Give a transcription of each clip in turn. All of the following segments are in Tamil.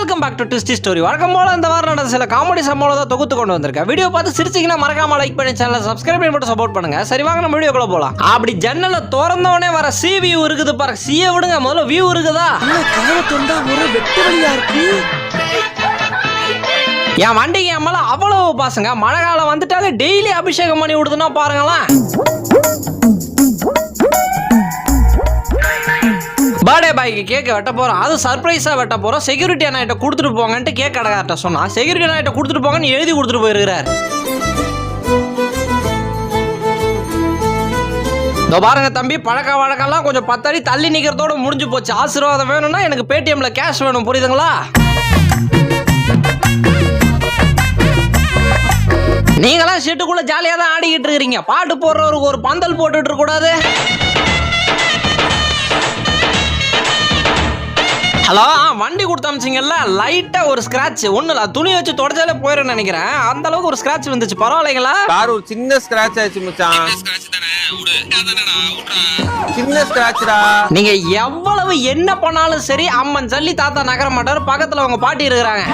Welcome back to twisty story வழக்கம் போல இந்த வாரம் நடந்த சில காமெடி சம்பவம் தான் தொகுத்து கொண்டு வந்திருக்கேன். வீடியோ பார்த்து சிரிச்சிங்கன்னா மறக்காம லைக் பண்ணி சேனலை சப்ஸ்கிரைப் பண்ணி மட்டும் சப்போர்ட் பண்ணுங்க. சரி வாங்க நம்ம வீடியோக்குள்ள போலாம். அப்படி ஜன்னலை திறந்தவனே வர சி வியூ இருக்குது பாருங்க. சியை விடுங்க முதல்ல வியூ இருக்குதா? கதவை தொண்டா ஒரு வெட்டு வழியா இருக்கு? என் வண்டிக்கு என் மேல அவ்வளவு பாசங்க. மழை காலம் வந்துட்டாலே டெய்லி அபிஷேகம் பண்ணி விடுதுன்னா பாருங்களேன். பர்த்டே பாய்க்கு கேக் வெட்ட போறோம். அது சர்ப்ரைஸா வெட்ட போறோம். செக்யூரிட்டி அண்ணாட்ட கொடுத்துட்டு போங்கன்ட்டு கேக் கடைக்கார்ட்ட சொன்னா செக்யூரிட்டி அண்ணாட்ட கொடுத்துட்டு போங்கன்னு எழுதி கொடுத்துட்டு போயிருக்கிறார். இதோ பாருங்க தம்பி பழக்க வழக்கம்லாம் கொஞ்சம் பத்தடி தள்ளி நிக்கிறதோட முடிஞ்சு போச்சு. ஆசீர்வாதம் வேணும்னா எனக்கு பேடிஎம்ல கேஷ் வேணும் புரியுதுங்களா? நீங்களாம் ஷெட்டுக்குள்ள ஜாலியாக தான் ஆடிக்கிட்டு இருக்கிறீங்க. பாட்டு போடுறவருக்கு ஒரு பந்தல் போட்டுட்டு கூடாது. ஹலோ ஆ, வண்டி கொடுத்து அமிச்சிங்கல்ல? லைட்டா ஒரு ஸ்கிராட்ச் ஒண்ணு இல்ல துணி வச்சு தொடச்சாலே போயிடும் நினைக்கிறேன். அந்த அளவுக்கு ஒரு ஸ்கிராட்ச் வந்துச்சு. பரவாயில்லைங்களா? கார் ஒரு சின்ன ஸ்கிராட்ச் ஆயிடுச்சு மச்சான். சின்ன ஸ்கிராட்ச்டா நீங்க எவ்வளவு என்ன பண்ணாலும் சரி அம்மன் சல்லி தாத்தா நகர மாட்டாரு. பக்கத்துல அவங்க பாட்டி இருக்கிறாங்க.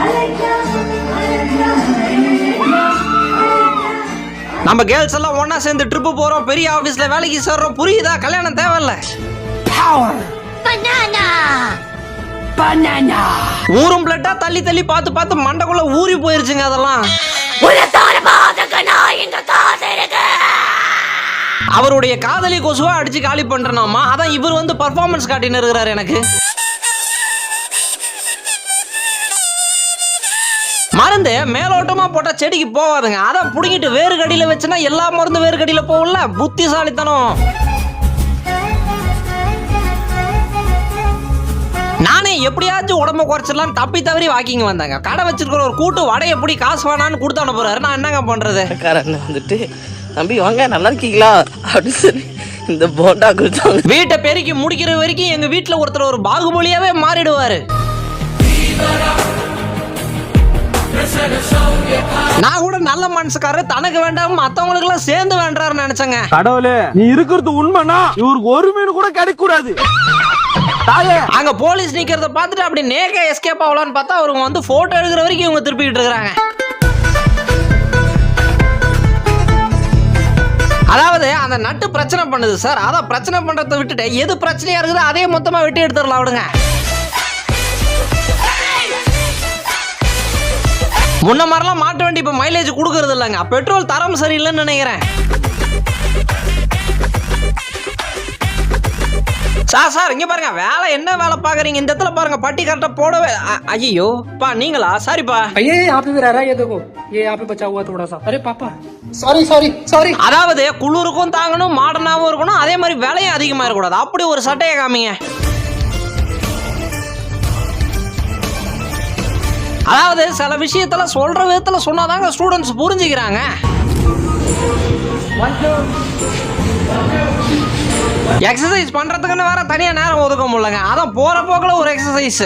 நம்ம கேர்ள்ஸ் எல்லாம் ஒண்ணா சேர்ந்து ட்ரிப்பு போறோம். பெரிய ஆபீஸ்ல வேலைக்கு சேர்றோம். புரியுதா? கல்யாணம் தேவையில்ல. ஊரும் பிளட்டா தள்ளி தள்ளி பார்த்து பார்த்து மண்டைக்குள்ள ஊறி போயிருச்சுங்க அதெல்லாம். அவருடைய காதலி கொசுவா அடிச்சு காலி பண்றனாமா? அதான் இவர் வந்து பர்ஃபார்மன்ஸ் காட்டின்னு இருக்கிறாரு எனக்கு. மருந்து மேலோட்டமா போட்டா செடிக்கு போகாதுங்க அதான் புடுங்கிட்டு வேறு கடியில வச்சுனா எல்லா மருந்து வேறு கடியில போகும்ல? புத்திசாலித்தனம். நானே எப்படியாச்சும் உடம்ப குறைச்சிடலாம் தப்பி தவறி வாக்கிங் வந்தாங்க. கடை வச்சிருக்கிற ஒரு கூட்டு வடை எப்படி காசு வேணான்னு கொடுத்து அனுப்புறாரு. நான் என்னங்க பண்றது? காரன் வந்துட்டு தம்பி வாங்க நல்லா இருக்கீங்களா? அப்படின்னு சொல்லி இந்த போண்டா கொடுத்தாங்க. வீட்டை பெருக்கி முடிக்கிற வரைக்கும் எங்க வீட்டுல ஒருத்தர் ஒரு பாகுபலியாவே மாறிடுவாரு. நான் கூட நல்ல மனசுக்காரர் தனக்கு வேண்டாம் மத்தவங்களுக்கு எல்லாம் சேர்ந்து வேண்டாருன்னு நினைச்சேங்க. கடவுளே நீ இருக்கிறது உண்மைனா இவருக்கு ஒரு மீன் கூட கிடைக்க கூடாது தாயே அங்க போலீஸ் நிக்கிறத பார்த்துட்டு அப்படி நேக்க எஸ்கேப் ஆகலான்னு பார்த்தா அவங்க வந்து போட்டோ எடுக்கிற வரைக்கும் இவங்க திருப்பிக்கிட்டு இருக்காங்க அதாவது அந்த நட்டு பிரச்சனை பண்ணுது சார் அதான் பிரச்சனை பண்றதை விட்டுட்டு எது பிரச்சனையா இருக்குதோ அதே மொத்தமா வெட்டி எடுத்துடலாம் விடுங்க. முன்ன மாதிரிலாம் மாட்டு வண்டி இப்ப மைலேஜ் கொடுக்கறது இல்லைங்க. பெட்ரோல் தரம் சரியில்லைன்னு நினைக்கிறேன். சார் சார் இங்க பாருங்க வேலை என்ன வேலை பாக்குறீங்க இந்த இடத்துல பாருங்க பட்டி கரெக்டா போடவே ஐயோ பா நீங்களா சாரிப்பா भैया ये यहाँ पे भी रह रहा है ये देखो ये यहाँ पे बचा हुआ है थोड़ा सा अरे पापा सॉरी सॉरी सॉरी அதாவது குளிருக்கும் தாங்கணும் மாடர்னாவும் இருக்கணும் அதே மாதிரி விலையும் அதிகமா இருக்கக்கூடாது அப்படி ஒரு சட்டையை காமிங்க அதாவது சில விஷயத்துல சொல்ற விதத்துல சொன்னாதாங்க ஸ்டூடெண்ட்ஸ் புரிஞ்சுக்கிறாங்க எக்ஸசைஸ் பண்றதுக்குன்னு வேற தனியா நேரம் ஒதுக்க முடியலங்க. அதான் போற போக்குல ஒரு எக்ஸசைஸ்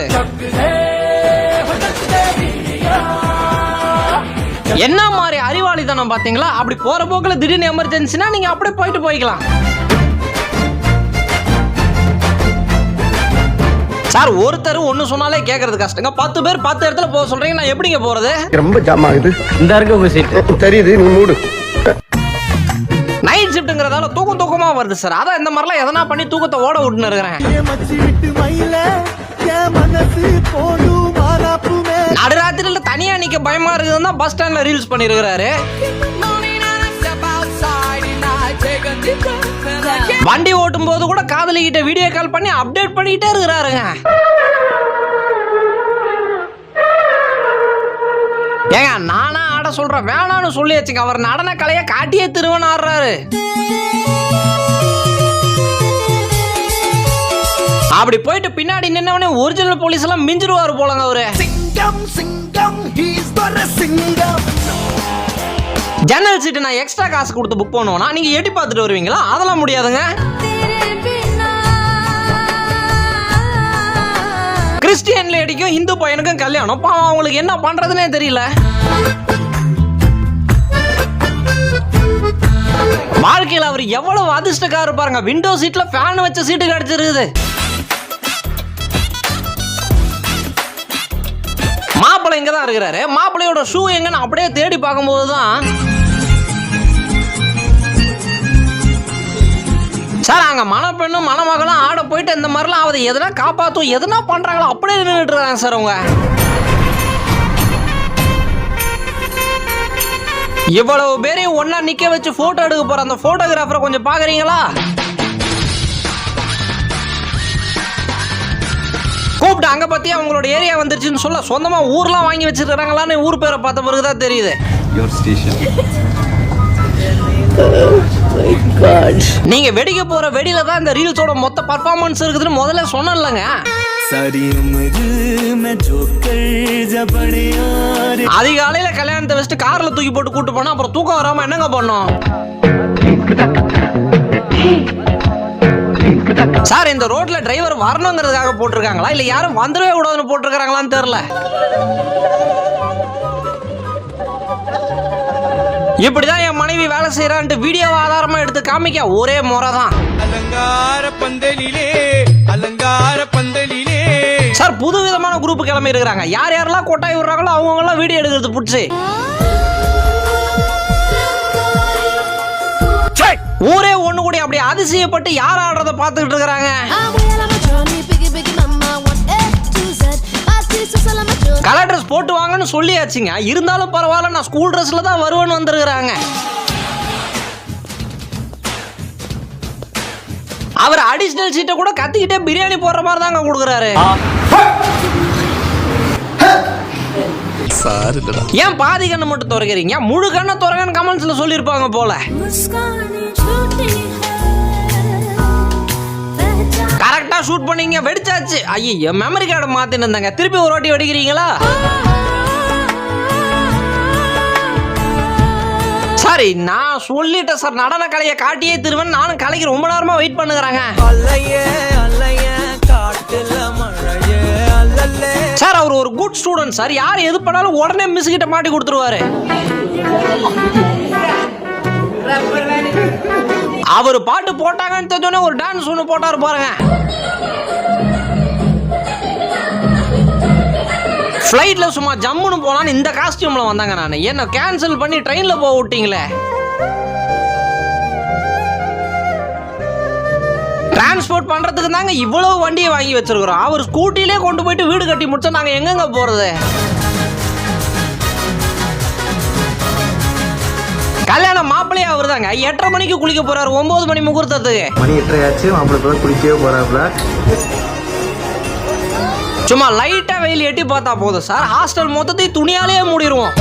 என்ன மாதிரி அறிவாளித்தனம் பாத்தீங்களா அப்படி போற போக்குல திடீர்னு எமர்ஜென்சினா நீங்க அப்படியே போயிட்டு போய்க்கலாம். சார் ஒருத்தர் ஒண்ணு சொன்னாலே கேக்குறது கஷ்டங்க. பத்து பேர் பத்து இடத்துல போக சொல்றீங்க நான் எப்படிங்க போறது? ரொம்ப ஜாம் ஆகுது. இந்த இருக்க உங்க சீட் தெரியுது நீ மூடு. கோவம் வருது சார் அதான் இந்த மாதிரிலாம் எதனா பண்ணி தூக்கத்தை ஓட விட்டுன்னு இருக்கிறேன். நடுராத்திரில தனியா நிக்க பயமா இருக்குதுன்னா பஸ் ஸ்டாண்ட்ல ரீல்ஸ் பண்ணிருக்கிறாரு. வண்டி ஓட்டும் போது கூட காதலிக்கிட்ட வீடியோ கால் பண்ணி அப்டேட் பண்ணிட்டே இருக்கிறாருங்க. ஏங்க நானா ஆட சொல்றேன் வேணாம்னு சொல்லியாச்சுங்க. அவர் நடன கலையை காட்டியே திருவன் ஆடுறாரு அப்படி போயிட்டு பின்னாடி நின்னவனே ஒரிஜினல் போலீஸ் எல்லாம் மிஞ்சிருவாரு போலங்க அவரு. ஜன்னல் சீட்டு நான் எக்ஸ்ட்ரா காசு கொடுத்து புக் பண்ணுவேனா? நீங்க எட்டி பார்த்துட்டு வருவீங்களா? அதெல்லாம் முடியாதுங்க. கிறிஸ்டியன் லேடிக்கும் இந்து பையனுக்கும் கல்யாணம். பாவம் அவங்களுக்கு என்ன பண்றதுனே தெரியல. வாழ்க்கையில் அவர் எவ்வளவு அதிர்ஷ்டக்காரர் பாருங்க. விண்டோ சீட்ல ஃபேன் வச்ச சீட்டு கிடைச்சிருக்குது. இங்க தான் இருக்கிறாரு. மாப்பிள்ளையோட ஷூ எங்கன்னு அப்படியே தேடி பார்க்கும்போது தான் சார் அங்க மணப்பெண்ணும் மணமகளும் ஆட போயிட்டு இந்த மாதிரிலாம் அவதை எதனா காப்பாத்தும் எதனா பண்றாங்களோ அப்படியே நின்றுட்டு சார் அவங்க. இவ்வளவு பேரையும் ஒன்னா நிக்க வச்சு போட்டோ எடுக்க போற அந்த போட்டோகிராஃபரை கொஞ்சம் பாக்குறீங்களா? கூப்பிட்டு அங்கே பார்த்தியா அவங்களோட ஏரியா வந்துருச்சுன்னு சொல்ல சொந்தமாக ஊர்லாம் வாங்கி வச்சிருக்கிறாங்களான்னு ஊர் பேரை பார்த்த பிறகு தான் தெரியுது யுவர் நீங்க வெடிக்க போற வெடியில தான் இந்த ரீல்ஸோட மொத்த பர்ஃபார்மன்ஸ் இருக்குதுன்னு முதல்ல சொன்னலங்க அதிகாலையில கல்யாணத்தை வச்சுட்டு கார்ல தூக்கி போட்டு கூட்டு போனா அப்புறம் தூக்கம் வராம என்னங்க பண்ணோம்? சார் இந்த ரோட்ல டிரைவர் வரணுங்கிறதுக்காக போட்டிருக்காங்களா? இல்ல யாரும் வந்துடவே கூடாதுன்னு போட்டிருக்காங்களான்னு தெரியல? இப்படிதான் என் மனைவி வேலை செய்யறான்ட்டு வீடியோ ஆதாரமா எடுத்து காமிக்க. ஒரே முறை தான் அலங்கார பந்தலிலே அலங்கார பந்தலிலே. சார் புது விதமான குரூப் கிளம்பி இருக்கிறாங்க. யார் யாரெல்லாம் கொட்டாய் விடுறாங்களோ அவங்கவுங்கலாம் வீடியோ எடுக்கிறது பிடிச்சி. ஊரே ஒண்ணு கூடி அப்படி அதிசயப்பட்டு யார் ஆடுறத பார்த்துக்கிட்டு இருக்கிறாங்க. கலர் ட்ரெஸ் போட்டு வாங்கன்னு சொல்லியாச்சுங்க. இருந்தாலும் பரவாயில்ல நான் ஸ்கூல் ட்ரெஸ்ல தான் வருவேன்னு வந்திருக்கிறாங்க. அவர் அடிஷனல் சீட்டை கூட கத்திக்கிட்டே பிரியாணி போடுற மாதிரி தாங்க கொடுக்குறாரு. ஏன் பாதி கண்ணை மட்டும் துறக்கிறீங்க? முழு கண்ணை துறங்கன்னு கமெண்ட்ஸ்ல சொல்லியிருப்பாங்க போல. கரெக்டாக ஷூட் பண்ணீங்க வெடிச்சாச்சு. ஐயோ மெமரி கார்டை மாற்றினு இருந்தாங்க. திருப்பி ஒரு வாட்டி வெடிக்கிறீங்களா? சாரி நான் சொல்லிட்டேன் சார் நடன கலையை காட்டியே திருவன். நானும் கலைக்கு ரொம்ப நேரமாக வெயிட் பண்ணுறாங்க சார் அவர் ஒரு குட் ஸ்டூடெண்ட் சார் யார் எது பண்ணாலும் உடனே மிஸ் கிட்ட மாட்டி கொடுத்துருவாரு. அவர் பாட்டு போட்டாங்கன்னு தெரிஞ்சோடனே ஒரு டான்ஸ் ஒன்று போட்டார் பாருங்க. ஃப்ளைட்டில் சும்மா ஜம்முன்னு போனான்னு இந்த காஸ்டியூமில் வந்தாங்க நான். என்ன கேன்சல் பண்ணி ட்ரெயினில் போக விட்டீங்களே? டிரான்ஸ்போர்ட் பண்ணுறதுக்கு தாங்க இவ்வளோ வண்டியை வாங்கி வச்சுருக்குறோம். அவர் ஸ்கூட்டிலே கொண்டு போயிட்டு வீடு கட்டி முடிச்சா நாங்கள் எங்கெங்கே போகிறது கல்யாணம் மாப்பிள்ளையே அவர் தாங்க எட்டரை மணிக்கு குளிக்க போறாரு ஒன்பது மணி முகூர்த்தத்துக்கு. மணி எட்டரையாச்சு மாப்பிள்ளை குளிக்கவே போறாப்புல. சும்மா லைட்டா வெயில் எட்டி பார்த்தா போதும். சார் ஹாஸ்டல் மொத்தத்தையும் துணியாலேயே மூடிடுவோம்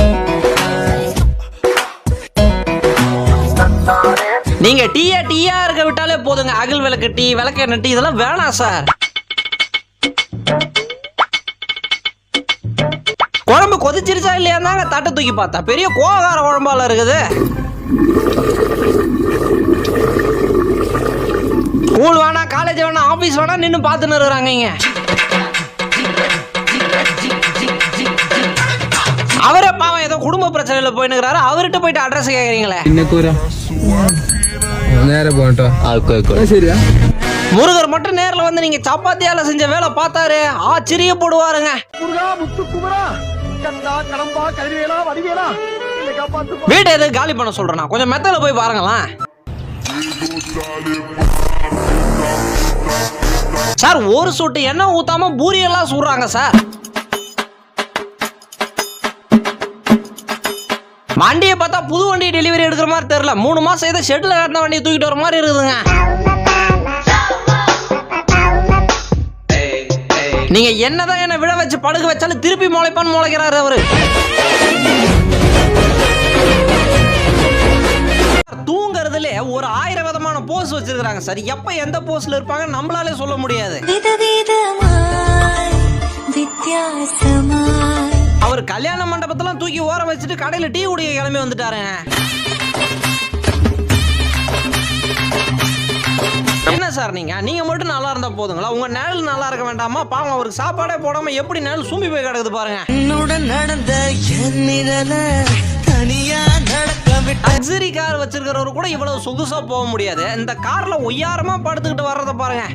நீங்க டீயா டீயா இருக்க விட்டாலே போதுங்க. அகல் விளக்கு டீ விளக்கெண்ணெய் டீ இதெல்லாம் வேணாம் சார். கொதிச்சிருச்சா இல்லையா தாங்க தட்டை தூக்கி பார்த்தா. பெரிய கோகார குழம்பால இருக்குது. ஸ்கூல் வேணா காலேஜ் வேணா ஆபீஸ் வேணா நின்று பார்த்துன்னு இருக்கிறாங்க இங்க. அவரே பாவம் ஏதோ குடும்ப பிரச்சனையில போயினுக்கிறாரு அவர்கிட்ட போயிட்டு அட்ரஸ் கேக்குறீங்களே. முருகர் மட்டும் நேர்ல வந்து நீங்க சப்பாத்தியால செஞ்ச வேலை பார்த்தாரு. ஆச்சரியப்படுவாருங்க. முருகா முத்து குமரா. கந்தா கடம்பா வடிவேலா. வீட்டை எதுக்கு காலி பண்ண சொல்றேன்னா கொஞ்சம் மெத்தல போய் பாருங்களேன். சார் ஒரு சொட்டு எண்ணெய் ஊத்தாம பூரி எல்லாம் சுடுறாங்க சார். வண்டியை பார்த்தா புது வண்டி டெலிவரி எடுக்கிற மாதிரி தெரியல. மூணு மாசம் ஏதோ ஷெட்டில் கட்டின வண்டியை தூக்கிட்டு வர மாதிரி இருக்குதுங்க. நீங்க என்னதான் என்ன விழ வச்சு படுக்க வச்சாலும் திருப்பி முளைப்பான்னு முளைக்கிறாரு அவரு. தூங்குறதுல ஒரு ஆயிரம் விதமான போஸ் வச்சிருக்காங்க சார். எப்ப எந்த போஸ்ல இருப்பாங்க நம்மளாலே சொல்ல முடியாது. அவர் கல்யாண மண்டபத்தெல்லாம் தூக்கி ஓரம் வச்சுட்டு கடையில டீ குடிக்க கிளம்பி வந்துட்டாருங்க என்ன சார் நீங்க? நீங்க மட்டும் நல்லா இருந்தா போதுங்களா? உங்க நிழல் நல்லா இருக்க வேண்டாமா? பாவம் அவருக்கு சாப்பாடே போடாம எப்படி நிழல் சூம்பி போய் கிடக்குது பாருங்க. என்னுடன் நடந்த தனியா நடக்க லக்ஸரி கார் வச்சிருக்கிறவரு கூட இவ்வளவு சொகுசா போக முடியாது. இந்த கார்ல ஒய்யாரமா படுத்துக்கிட்டு வர்றத பாருங்க.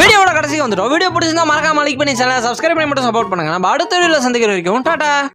வீடியோவோட கடைசிக்கு வந்துட்டோம். வீடியோ பிடிச்சிருந்தா மறக்காம லைக் பண்ணி சேனலை சப்ஸ்கிரைப் பண்ணி மட்டும் சப்போர்ட் பண்ணுங்க. நம்ம அடுத்த வீடியோல சந்திக்கிற வரைக்கும் டாடா!